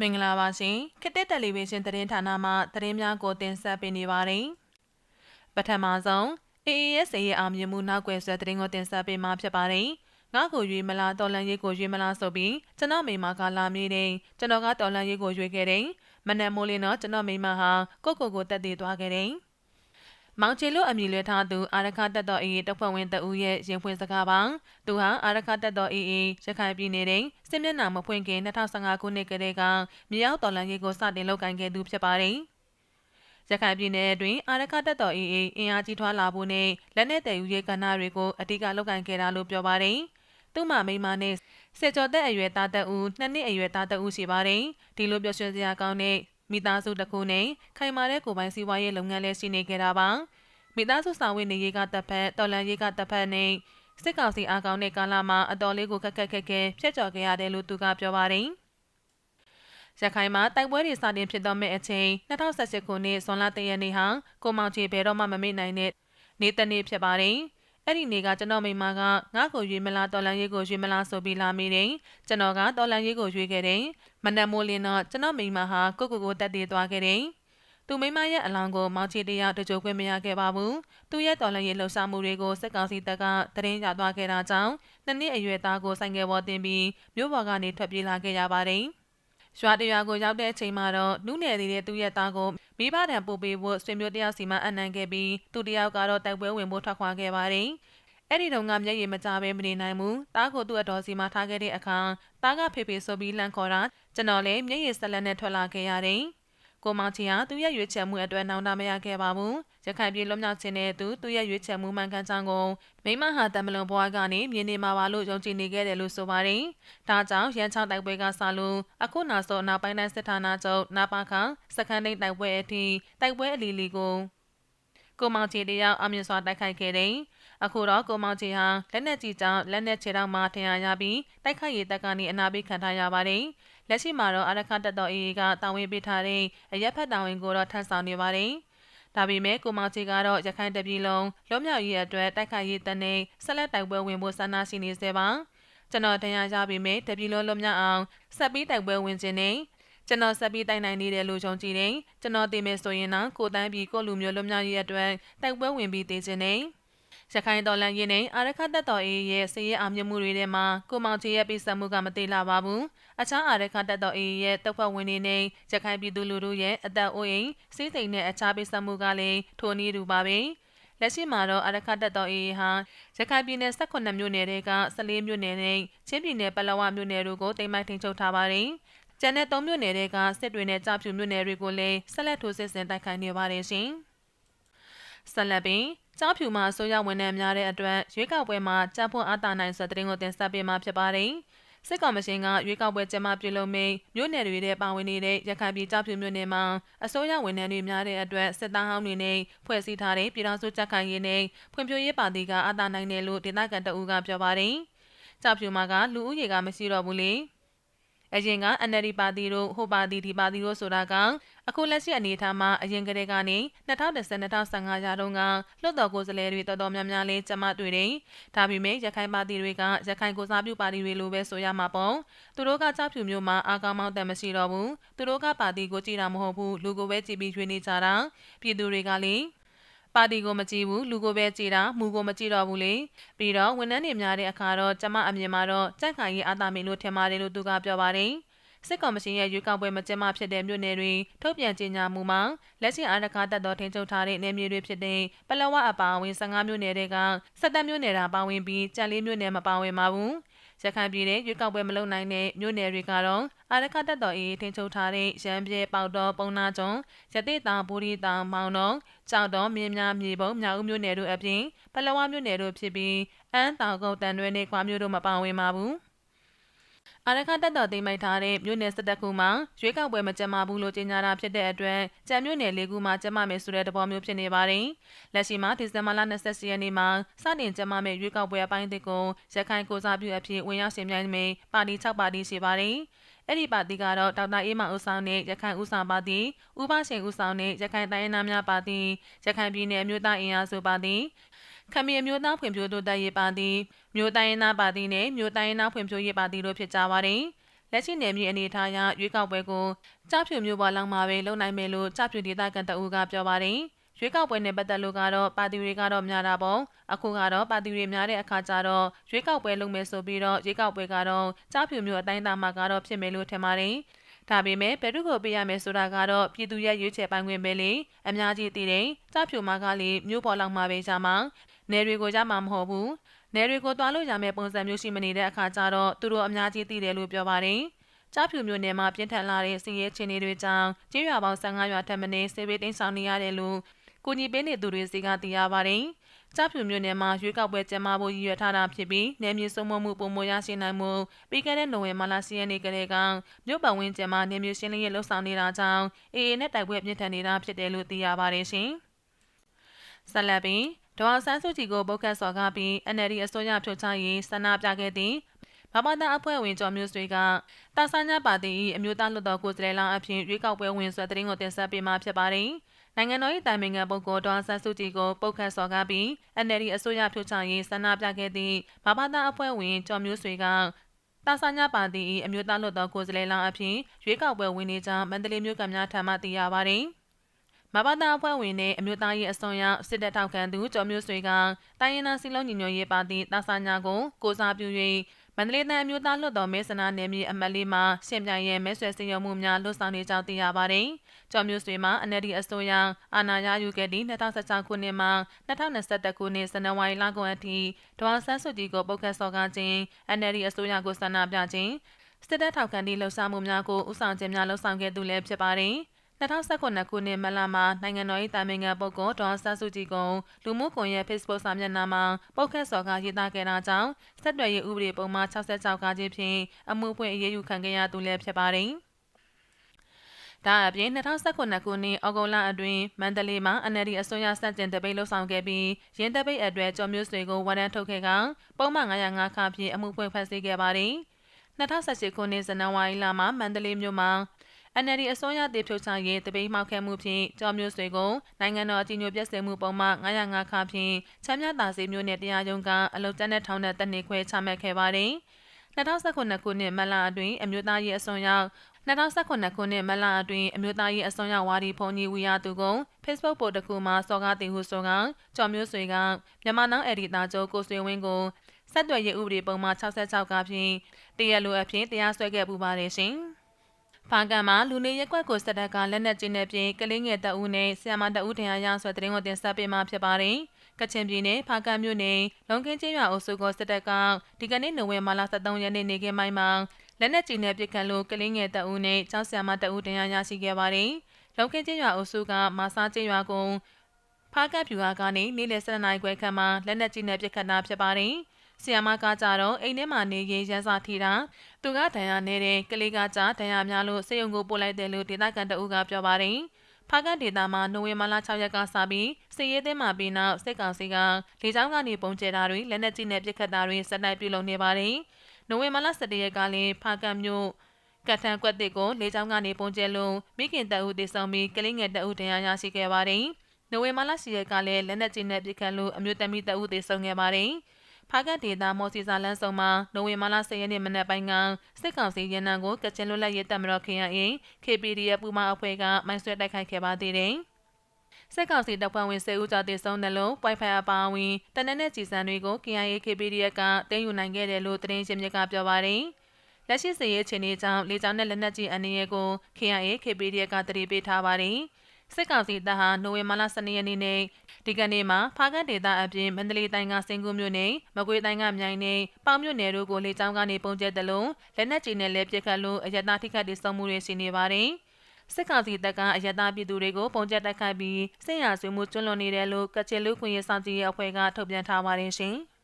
မင်္ဂလာပါရှင်ခေတ်သစ်တယ်လီဗီရှင်းသတင်းဌာနမှသတင်းများကိုတင်ဆက်ပေးနေပါတယ်ပထမဆုံး AAS ရဲ့အောင်မြင်မှုနောက်ွယ်ဆွဲသတင်းကိုတင်ဆက်ပေးမှာဖြစ်ပါတယ်ငါ့ကိုရွေးမလားတော်လန်ရေးကိုရွေးမလားဆိုပြီးကျွန်တော်မိမကလာမြေးတယ်ကျွန်တော်ကတော်လန်ရေးကိုရွေးခဲ့တယ်မနက်မိုးလင်းတော့ကျွန်တော်မိမဟာကိုကိုကိုတက်တည်သွားခဲ့တယ် မောင်ချေလို့အမည်လွှဲထားသူအာရခတက်တော်အေးတပ်ဖွဲ့ဝင်တဦးရဲ့ရင်ဖွင့်စကားပါသူဟာအာရခတက်တော်အေးအေးရခိုင်ပြည်နယ်တွင်စစ်မျက်နှာမဖွင့်ခင်2015ခုနှစ်ကတည်းကမြေအောက်တော်လှန်ရေးကိုစတင်လုပ်ကိုင်ခဲ့သူဖြစ်ပါတယ်ရခိုင်ပြည်နယ်အတွင်းအာရခတက်တော်အေးအေးအင်အားကြီးထွားလာဖို့နဲ့လက်နက်တည်ယူရေးကဏ္ဍတွေကိုအဓိကလုပ်ကိုင်ခဲ့တာလို့ပြောပါတယ်သူ့မမိမနဲ့စေကျော်သက်အရွယ်သားတဦးနှစ်နှစ်အရွယ်သားတဦးရှိပါတယ်ဒီလိုပြောရွှင်စရာကောင်းတဲ့ မိသားစုတစ်ခုနဲ့ခိုင်မာတဲ့ကိုပိုင်စီးပွားရေးလုပ်ငန်းလည်းရှိနေကြတာပါမိသားစုဆောင်ဝင်းနေရေးကတပ်ဖက်တော်လန်ရေးကတပ်ဖက်နဲ့စစ်ကောင်စီအားကောင်းတဲ့ကာလမှာအတော်လေးကိုခက်ခက်ခက်ခဲဖျက်ချော်ခဲ့ရတယ်လို့သူကပြောပါတယ်ရခိုင်မှာတိုက်ပွဲတွေစတင်ဖြစ်တော့မဲ့အချိန်2018ခုနှစ်ဇွန်လ3ရက်နေ့ဟာကိုမောင်ချေဘယ်တော့မှမမေ့နိုင်တဲ့နေ့တနေ့ဖြစ်ပါတယ်။အဲ့ဒီနေ့ကကျွန်တော်မိမကငါ့ကိုရွေးမလားတော်လန်ရေးကိုရွေးမလားဆိုပြီးလာမိတယ်။ကျွန်တော်ကတော်လန်ရေးကိုရွေးခဲ့တယ်။ မနက်မိုးလင်းတော့ကျွန်တော်မိမဟာကိုကိုကိုတက်တည်သွားခဲ့တယ်။သူမိမရဲ့အလောင်းကိုမောင်ချေတရတကြိုခွင့်မရခဲ့ပါဘူး။သူရဲ့တော်လှန်ရေးလှုပ်ရှားမှုတွေကိုစက်ကောင်စီတပ်ကတရင်ရသွားခဲ့တာကြောင့်နှစ်နှစ်အရွယ်သားကိုဆိုင်ကယ်ပေါ်တင်ပြီးမြို့ပေါ်ကနေထွက်ပြေးလာခဲ့ရပါတယ်။ရွာတရွာကိုရောက်တဲ့အချိန်မှာတော့နုနယ်သေးတဲ့သူ့ရဲ့သားကိုမိဘတံပို့ပေးဖို့ဆွေမျိုးတယောက်စီမှအနံခဲ့ပြီးသူတယောက်ကတော့တိုက်ပွဲဝင်ဖို့ထွက်ခွာခဲ့ပါတယ်။ အဲ့ဒီတုန်းကမျက်ရည်မကျဘဲမနေနိုင်ဘူး။တားကိုသူ့အတော်စီမှထားခဲ့တဲ့အခါတားကဖေဖေဆိုပြီးလန့်ခေါ်တာကျွန်တော်လည်းမျက်ရည်ဆက်လက်နဲ့ထွက်လာခဲ့ရတယ်။ကိုမောင်ချီဟာသူ့ရဲ့ရွေးချယ်မှုအတွက်နောင်တမရခဲ့ပါဘူး။ရခိုင်ပြည်လွတ်မြောက်ခြင်းနဲ့သူသူ့ရဲ့ရွေးချယ်မှုမှန်ကန်ကြောင်းကိုမိမဟာတမလွန်ဘွားကနေမြင်နေမှာပါလို့ယုံကြည်နေခဲ့တယ်လို့ဆိုပါတယ်။ဒါကြောင့်ရန်ချောင်းတိုက်ပွဲကစလို့အခုနောက်ဆုံးနောက်ပိုင်းတိုင်းစစ်ဌာနချုပ်နာပါခစခန်းတိတ်တိုက်ပွဲအထိတိုက်ပွဲအလီလီကိုကိုမောင်ချီတယောက်အမြင့်စွာတိုက်ခိုက်ခဲ့တယ်။ အခုတော့ကိုမောင်ချီဟာလက်နက်ကြီးကြောင့်လက်နက်ခြေထောက်မှထင်ရရပြီးတိုက်ခိုက်ရေးတပ်ကနေအနာပိခံထားရပါတယ်။လက်ရှိမှာတော့အာရခတက်တော်အေးကတာဝန်ပေးထားတဲ့အရက်ဖက်တာဝန်ကိုတော့ထမ်းဆောင်နေပါတယ်။ဒါပေမဲ့ကိုမောင်ချီကတော့ရခိုင်တပြည်လုံးလွတ်မြောက်ရေးအတွက်တိုက်ခိုက်ရေးတန်းနဲ့ဆက်လက်တိုက်ပွဲဝင်ဖို့ဆန္ဒရှိနေစေပါ။ကျွန်တော်တရားရပေမဲ့တပြည်လုံးလွတ်မြောက်အောင်ဆက်ပြီးတိုက်ပွဲဝင်ခြင်းနဲ့ကျွန်တော်ဆက်ပြီးတိုက်နိုင်နေတယ်လို့ယုံကြည်တယ်။ကျွန်တော်သိမယ်ဆိုရင်တော့ကိုတန်းပြီးကိုလူမျိုးလွတ်မြောက်ရေးအတွက်တိုက်ပွဲဝင်ပြီးတည်ခြင်းနဲ့ ရခိုင်တော်လန်ရေးနဲ့အာရခတက်တော်အေးရဲ့စည်ရဲအောင်မြင်မှုတွေထဲမှာကိုမောင်ချေရဲ့ပြဆက်မှုကမသေးလာပါဘူး။အခြားအာရခတက်တော်အေးရဲ့တပ်ဖွဲ့ဝင်တွေနဲ့ရခိုင်ပြည်သူလူထုရဲ့အသက်အိုးအိမ်စီးစိမ်နဲ့အခြားပြဆက်မှုကလည်းထိုနည်းတူပါပဲ။လက်ရှိမှာတော့အရခတက်တော်အေးဟာရခိုင်ပြည်နယ်18မြို့နယ်တွေက14မြို့နယ်နဲ့ချင်းပြည်နယ်ပလောဝမြို့နယ်တို့ကိုတိမ်မိုက်ထိန်ချုပ်ထားပါတယ်။ကျန်တဲ့3မြို့နယ်တွေကစစ်တွေနဲ့ကြားဖြူမြို့နယ်တွေကိုလည်းဆက်လက်ထိုးစစ်ဆင်တိုက်ခိုက်နေပါတယ်ရှင်။ဆက်လက်ပြီး ကြောက်ဖြူမှာဆိုရဝန်ထမ်းများတဲ့အတွက်ရွေးကောက်ပွဲမှာကြားဖွင့်အားတာနိုင်ဆိုတဲ့တင်ကိုတင်ဆက်ပေးမှာဖြစ်ပါတယ်။စစ်ကောင်မရှင်ကရွေးကောက်ပွဲကျင်းပပြုလုပ်မိမြို့နယ်တွေထဲပါဝင်နေတဲ့ရခိုင်ပြည်ကြောက်ဖြူမြို့နယ်မှာအစိုးရဝန်ထမ်းတွေများတဲ့အတွက်စစ်သားဟောင်းတွေနဲ့ဖွဲ့စည်းထားတဲ့ပြည်ထောင်စုကြက်ခိုင်ရေးနဲ့ဖွံ့ဖြိုးရေးပါတီကအားတာနိုင်တယ်လို့ဒေသခံတအူးကပြောပါတယ်။ကြောက်ဖြူမှာကလူဦးရေကမရှိတော့ဘူးလေ။ အရင်က NLD ပါတီတို့ဟိုပါတီဒီပါတီတို့ဆိုတာကအခုလက်ရှိအနေအထားမှာအရင်ကတည်းကနေ2010-2015ရာတုန်းကလွှတ်တော်ကိုယ်စားလှယ်တွေတော်တော်များများလေးကျမတွေ့တယ်။ဒါပေမဲ့ရခိုင်ပါတီတွေကရခိုင်ကိုစားပြုပါတီတွေလိုပဲဆိုရမှာပေါ့။သူတို့ကကြောက်ဖြူမျိုးမှာအာကောင်းမောင်းတန်မရှိတော့ဘူး။သူတို့ကပါတီကိုကြည်တာမဟုတ်ဘူးလူကိုပဲကြည်ပြီးရွေးနေကြတာ။ပြည်သူတွေကလည်း ပါတီကိုမကြည့်ဘူးလူကိုပဲကြည့်တာမူကိုမကြည့်တော့ဘူးလေပြီးတော့ဝန်ထမ်းတွေများတဲ့အခါတော့ကျမအမြင်မှာတော့ကြက်ခိုင်ရေးအာသာမင်းလို့ထင်ပါတယ်လို့သူကပြောပါတယ်စစ်ကောင်မရှင်ရဲ့ရွေးကောက်ပွဲမကျင်းပဖြစ်တဲ့မြို့နယ်တွေထုတ်ပြန်ကြေညာမှုမှာလက်ရှိအာရခါတပ်တော်ထိန်းချုပ်ထားတဲ့နယ်မြေတွေဖြစ်တဲ့ပလဝအပါအဝင်15မြို့နယ်တွေက17မြို့နယ်တာပါဝင်ပြီးကြံလေးမြို့နယ်မပါဝင်ပါဘူး ရခိုင်ပြည်နယ်ရွေးကောက်ပွဲမလုပ်နိုင်တဲ့မြို့နယ်တွေကတော့အာရခတက်တော်အေးထိန်းချုပ်ထားတဲ့ရန်ပြဲပေါတော်ပုံနာကျွန်းရတိတာဘူရီတာမောင်တော်ကြောက်တော်မြင်းများမြေပုံမြောက်ဦးမြို့နယ်တို့အပြင်ပလဝမြို့နယ်တို့ဖြစ်ပြီးအန်းတောင်ကုတ်တန်တွဲနဲ့ခွာမြို့တို့မပါဝင်ပါဘူး အာရခတက်တော်သိမ်းပိုက်ထားတဲ့မြို့နယ်စစ်တပ်ခုမှာရွေးကောက်ပွဲမကျင်းပဘူးလို့ကြေညာတာဖြစ်တဲ့အတွက်ကြံမြို့နယ်လေးခုမှာကျင်းပမယ်ဆိုတဲ့သဘောမျိုးဖြစ်နေပါတယ်။လက်ရှိမှာဒီဇင်ဘာလ28ရက်နေ့မှာစတင်ကျင်းပမယ့်ရွေးကောက်ပွဲအပိုင်းအသစ်ကိုရခိုင်ကိုစားပြုအဖြစ်ဝင်ရောက်ရှင်ပြိုင်မယ့်ပါတီ6ပါတီရှိပါတယ်။အဲ့ဒီပါတီကတော့ဒေါက်တာအေးမဦးဆောင်တဲ့ရခိုင်ဦးဆောင်ပါတီ၊ဦးပါရှင်ဦးဆောင်တဲ့ရခိုင်တိုင်းရင်းသားများပါတီ၊ရခိုင်ပြည်နယ်အမျိုးသားအင်အားစုပါတီ ခမီမျိုးသားဖွံ့ဖြိုးတိုးတက်ရေးပါတီမျိုးတိုင်းရင်းသားပါတီနဲ့မျိုးတိုင်းရင်းသားဖွံ့ဖြိုးရေးပါတီတို့ဖြစ်ကြပါတယ်လက်ရှိနယ်မြေအနေအထားအရရွေးကောက်ပွဲကိုကြားဖြူမျိုးပေါ်လောက်မှာပဲလုံနိုင်မယ်လို့ကြားဖြူဒေသခံတအူးကပြောပါတယ်ရွေးကောက်ပွဲနဲ့ပတ်သက်လို့ကတော့ပါတီတွေကတော့များတာပေါ့အခုကတော့ပါတီတွေများတဲ့အခါကျတော့ရွေးကောက်ပွဲလုပ်မယ်ဆိုပြီးတော့ရွေးကောက်ပွဲကတော့ကြားဖြူမျိုးအတိုင်းသားမှာကတော့ဖြစ်မယ်လို့ထင်ပါတယ်ဒါပေမဲ့ဘယ်သူကိုပေးရမယ်ဆိုတာကတော့ပြည်သူရဲ့ရွေးချယ်ပိုင်ခွင့်ပဲလေအများကြီးသိတယ်ကြားဖြူမှာကလေမျိုးပေါ်လောက်မှာပဲရှာမှာ နယ်တွေကိုရမှာမဟုတ်ဘူးနယ်တွေကိုတွားလို့ရမယ့်ပုံစံမျိုးရှိမနေတဲ့အခါကျတော့သူတို့အများကြီးသိတယ်လို့ပြောပါတယ်ကြားဖြူမျိုးနယ်မှာပြင်းထန်လာတဲ့စီးရဲချင်းတွေကြောင့်ကျေးရွာပေါင်း15ရွာထက်မနည်းဆေးဘေးတိမ်းဆောင်နေရတယ်လို့ကိုကြီးပေးနေသူတွေစီကသိရပါတယ်။ကြားဖြူမြို့နယ်မှာရွေးကောက်ပွဲကျင်းပဖို့ရည်ရွယ်ထားတာဖြစ်ပြီးနယ်မြေစုံမမှုပုံမရရှိနိုင်မှုပြီးခဲ့တဲ့နိုဝင်ဘာလ10ရက်နေ့ကလေးကမြို့ပတ်ဝန်းကျင်မှာနယ်မြေရှင်းလင်းရေးလှုပ်ဆောင်နေတာကြောင့်အေအေနဲ့တိုက်ပွဲပြင်းထန်နေတာဖြစ်တယ်လို့သိရပါတယ်ရှင်။ဆက်လက်ပြီး ဒေါ်အောင်ဆန်းစုကြည်ကိုပုတ်ခတ်စော်ကားပြီး NLD အစိုးရဖြုတ်ချရေးဆန္ဒပြခဲ့သည့်မဘာသာအဖွဲ့ဝင်ကျော်မျိုးတွေကတာဆာညာပါတီ၏အမျိုးသားလွှတ်တော်ကိုယ်စားလှယ်လောင်းအဖြစ်ရွေးကောက်ပွဲဝင်ဆွဲတဲ့ရင်ကိုတင်ဆက်ပေးမှာဖြစ်ပါတယ်။နိုင်ငံတော်၏တိုင်ပင်ခံပုဂ္ဂိုလ်ဒေါ်ဆန်းစုကြည်ကိုပုတ်ခတ်စော်ကားပြီး NLD အစိုးရဖြုတ်ချရေးဆန္ဒပြခဲ့သည့်မဘာသာအဖွဲ့ဝင်ကျော်မျိုးဆွေကတာဆာညာပါတီ၏အမျိုးသားလွှတ်တော်ကိုယ်စားလှယ်လောင်းအဖြစ်ရွေးကောက်ပွဲဝင်နေကြောင်းမန္တလေးမြို့ကများထံမှသိရပါသည် မဘာသာအဖွဲ့ဝင်နဲ့အမျိုးသားရေးအစွန်ရောက်စစ်တပ်ထောက်ခံသူကျော်မျိုးဆွေကတိုင်းရင်းသားစီလုံးညီညွတ်ရေးပါတီတာဆာညာကိုကိုစားပြု၍မန္တလေးတိုင်းအမျိုးသားလွှတ်တော်မဲဆန္ဒနယ်မြေအမတ်လေးမှာရှင်ပြိုင်ရဲမဲဆွယ်စည်းရုံးမှုများလှုပ်ဆောင်နေကြောင်းသိရပါတယ်။ကျော်မျိုးဆွေမှာ NLD အစိုးရအာဏာရယူခဲ့သည့်2016ခုနှစ်မှ2021ခုနှစ်ဇန်နဝါရီလကုန်အထိဒေါ်ဆန်းစုကြည်ကိုပုတ်ခတ်စော်ကားခြင်း NLD အစိုးရကိုဆန္ဒပြခြင်းစစ်တပ်ထောက်ခံသည့်လှုပ်ရှားမှုများကိုဥဆောင်ခြင်းများလှုပ်ဆောင်ခဲ့သူလည်းဖြစ်ပါတယ်။ 2019ခုနှစ်မလမှာနိုင်ငံတော်၏တာမင်ခံပုဂ္ဂိုလ်ဒေါ်ဆာစုကြည်ကိုလူမှုကွန်ရက် Facebook စာမျက်နှာမှာပုတ်ခတ်စော်ကားရေးသားခဲ့တာကြောင့်ဆက်သွယ်ရေးဥပဒေပုံမှန်66ကားချင်းဖြင့်အမှုဖွင့်အရေးယူခံခဲ့ရသူလည်းဖြစ်ပါတယ်။ဒါအပြင်2019ခုနှစ်ဩဂုတ်လအတွင်းမန္တလေးမှာ NLD အစိုးရစတင်တပိတ်လှုပ်ဆောင်ခဲ့ပြီးရင်းတပိတ်အတွက်ကျော်မျိုးဆွေကိုဝန်ထမ်းထုတ်ခဲ့ကပုံမှန်905ခါဖြင့်အမှုဖွင့်ဖန်ဆီးခဲ့ပါတယ်။2018ခုနှစ်ဇန်နဝါရီလမှာမန္တလေးမြို့မှာ NLD အစိုးရတည်ဖြုတ်ချရေးတပိတ်မှောက်ခဲ့မှုဖြင့်ကြော်မျိုးဆွေကိုနိုင်ငံတော်အကြီးအကျယ်ပြည့်စုံမှုပုံမှ905ခါဖြင့်ချမ်းမြသာစေမျိုးနဲ့တရားရုံးကအလုတ်တန်းတဲ့ထောင်နဲ့တက်နေခွဲချမှတ်ခဲ့ပါတယ်။2019ခုနှစ်မလအတွင်းအမျိုးသားရေးအစွန်ရောက်2019ခုနှစ်မလအတွင်းအမျိုးသားရေးအစွန်ရောက်ဝါဒီဖုန်ကြီးဝီယာသူကို Facebook ပို့တစ်ခုမှာစော်ကားတင်ဟုဆိုကကြော်မျိုးဆွေကမြန်မာနောင်အက်ဒီတာချုပ်ကိုဆွေဝင်းကိုဆက်သွယ်ရေးဥပဒေပုံမှ66ကဖြင့်တရားလိုအဖြစ်တရားစွဲခဲ့ပူပါတယ်ရှင်။ ဖာကန်မှာလူနေရက်ကွက်ကိုစတက်ကလက်နက်ကြီးနဲ့ပြင်ကလေးငယ်တအုပ်နဲ့ဆီယမတအုပ်ထံရဆွဲတဲ့ရင်ကိုတင်ဆက်ပေးမှဖြစ်ပါတယ်။ကချင်ပြည်နယ်ဖာကန်မြို့နယ်လုံကင်းချင်းရွာအုပ်စုကစတက်ကဒီကနေ့နိုဝင်ဘာလ23ရက်နေ့နေ့ကင်းပိုင်းမှာလက်နက်ကြီးနဲ့ပစ်ခတ်လို့ကလေးငယ်တအုပ်နဲ့ကျောင်းဆီယမတအုပ်ထံရရရှိခဲ့ပါတယ်။လုံကင်းချင်းရွာအုပ်စုကမာစာချင်းရွာကုန်းဖာကန်ဖြူဟာကနေနေ့လယ်7နာရီခွဲခန့်မှာလက်နက်ကြီးနဲ့ပစ်ခတ်တာဖြစ်ပါတယ်။ ဆီယမကကြတော့အိမ်ထဲမှာနေရင်ရန်စာထီတာသူကဒဏ်ရာနေတဲ့ကလေးကကြဒဏ်ရာများလို့စေယုံကိုပို့လိုက်တယ်လို့ဒေသခံတအုပ်ကပြောပါတယ်ဖားကဒေတာမှာနိုဝင်ဘာလ6ရက်ကစပြီးစစ်ရေးသိမ်းမှပြီးနောက်စစ်ကောင်စီကလေကြောင်းကနေပုံကျဲတာတွေလက်နက်ကြီးနဲ့ပစ်ခတ်တာတွေဆက်တိုက်ပြုလုပ်နေပါတယ်။နိုဝင်ဘာလ17ရက်ကလည်းဖားကမြို့ကထန်ကွက်တစ်ကိုလေကြောင်းကနေပုံကျဲလို့မိခင်တအုပ်တည်ဆောင်ပြီးကလေးငယ်တအုပ်တရားရရှိခဲ့ပါတယ်။နိုဝင်ဘာလ10ရက်ကလည်းလက်နက်ကြီးနဲ့ပစ်ခတ်လို့အမျိုးသမီးတအုပ်တည်ဆောင်ခဲ့ပါတယ်။ ဖားကတ်ဒေတာမော်စီစာလန်းဆောင်မှာနိုဝင်ဘာလ10ရက်နေ့မနက်ပိုင်းကစစ်ကောင်စီရန်နံကိုကချင်လွတ်လပ်ရေးတပ်မတော် KIA KPDF ပူမအဖွဲ့ကမိုင်းဆွဲတိုက်ခိုက်ခဲ့ပါသေးတယ်။စစ်ကောင်စီတပ်ဖွဲ့ဝင်10ဦးကြာတည်ဆုံးတယ်လို့ Wi-Fi အပါအဝင်တနက်နေ့ကြီးစံတွေကို KIA KPDF ကတင်ယူနိုင်ခဲ့တယ်လို့သတင်းရှင်မြစ်ကပြောပါတယ်။လက်ရှိစည်ရေးချင်းတွေကြောင့်လေကြောင်းနဲ့လက်နက်ကြီးအနေရဲကို KIA KPDF ကတတိပေးထားပါတယ်။ စစ်ကောင်စီတပ်ဟာနိုဝင်ဘာလ12ရက်နေ့နဲ့ဒီကနေ့မှာဖားကတ်ဒေသအပြင်မန္တလေးတိုင်းကစင်ကူးမြို့နယ်မကွေးတိုင်းကမြိုင်နယ်ပေါင်မြို့နယ်တို့ကိုလေကြောင်းကနေပုံကျဲတယ်လို့လက်နက်ကြီးနဲ့လည်းပစ်ခတ်လို့အရတားထိခတ်တည်ဆုံမှုတွေရှိနေပါတယ်။စစ်ကောင်စီတပ်ကအရတားပြည်သူတွေကိုပုံကျဲတိုက်ခိုက်ပြီးစစ်ရာဇဝမှုကျွလွန်နေတယ်လို့ကချင်လူခွင့်ရေးစောင့်ကြည့်ရေးအဖွဲ့ကထုတ်ပြန်ထားပါတယ်ရှင်။